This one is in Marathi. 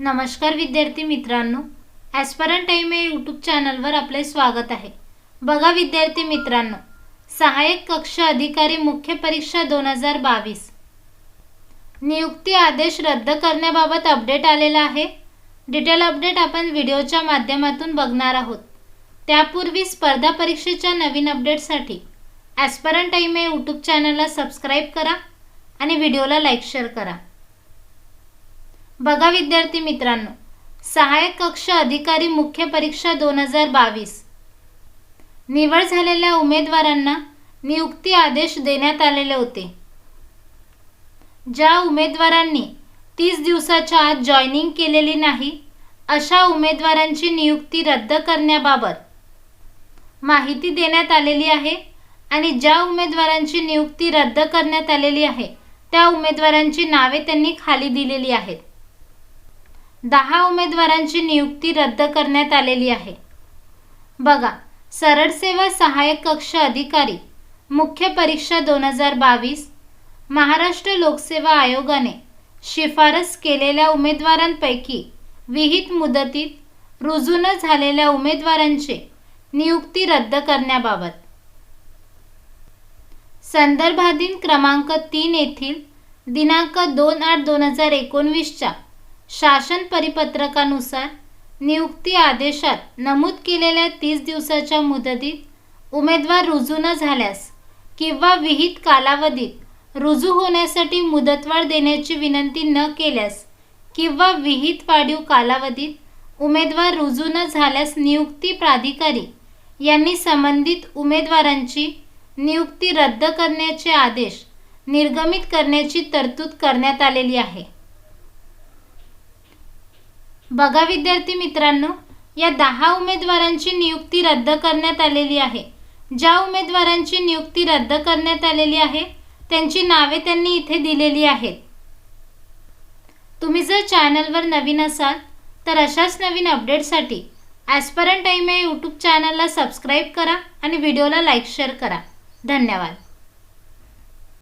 नमस्कार विद्यार्थी मित्रांनो ॲस्परंट टाईम या यूट्यूब चॅनलवर आपले स्वागत आहे. बघा विद्यार्थी मित्रांनो सहाय्यक कक्ष अधिकारी मुख्य परीक्षा दोन हजार बावीस. नियुक्ती आदेश रद्द करण्याबाबत अपडेट आलेला आहे. डिटेल अपडेट आपण व्हिडिओच्या माध्यमातून बघणार आहोत. त्यापूर्वी स्पर्धा परीक्षेच्या नवीन अपडेटसाठी ॲस्परंट टाईम या यूट्यूब चॅनलला सबस्क्राईब करा आणि व्हिडिओला लाईक शेअर करा. बघा विद्यार्थी मित्रांनो सहाय्यक कक्ष अधिकारी मुख्य परीक्षा दोन हजार बावीस. निवड झालेल्या उमेदवारांना नियुक्ती आदेश देण्यात आलेले होते. ज्या उमेदवारांनी तीस दिवसाच्या आत जॉईनिंग केलेली नाही अशा उमेदवारांची नियुक्ती रद्द करण्याबाबत माहिती देण्यात आलेली आहे आणि ज्या उमेदवारांची नियुक्ती रद्द करण्यात आलेली आहे त्या उमेदवारांची नावे त्यांनी खाली दिलेली आहेत. दहा उमेदवारांची नियुक्ती रद्द करण्यात आलेली आहे. बघा सरळ सेवा सहाय्यक कक्ष अधिकारी मुख्य परीक्षा दोन हजार बावीस महाराष्ट्र लोकसेवा आयोगाने शिफारस केलेल्या उमेदवारांपैकी विहित मुदतीत रुजू न झालेल्या उमेदवारांचे नियुक्ती रद्द करण्याबाबत. संदर्भाधीन क्रमांक तीन येथील दिनांक दोन आठ दोन हजार एकोणवीसच्या शासन परिपत्रकानुसार नियुक्ती आदेशात नमूद केलेल्या तीस दिवसाच्या मुदतीत उमेदवार रुजू न झाल्यास किंवा विहित कालावधीत रुजू होण्यासाठी मुदतवाढ देण्याची विनंती न केल्यास किंवा विहित वाढीव कालावधीत उमेदवार रुजू न झाल्यास नियुक्ती प्राधिकारी यांनी संबंधित उमेदवारांची नियुक्ती रद्द करण्याचे आदेश निर्गमित करण्याची तरतूद करण्यात आलेली आहे. बघा विद्यार्थी मित्रांनो या दहा उमेदवारांची नियुक्ती रद्द करण्यात आलेली आहे. ज्या उमेदवारांची नियुक्ती रद्द करण्यात आलेली आहे त्यांची नावे त्यांनी इथे दिलेली आहेत. तुम्ही जर चॅनलवर नवीन असाल तर अशाच नवीन अपडेटसाठी ॲस्परंट टाईम या यूट्यूब चॅनलला सबस्क्राईब करा आणि व्हिडिओला लाईक शेअर करा. धन्यवाद.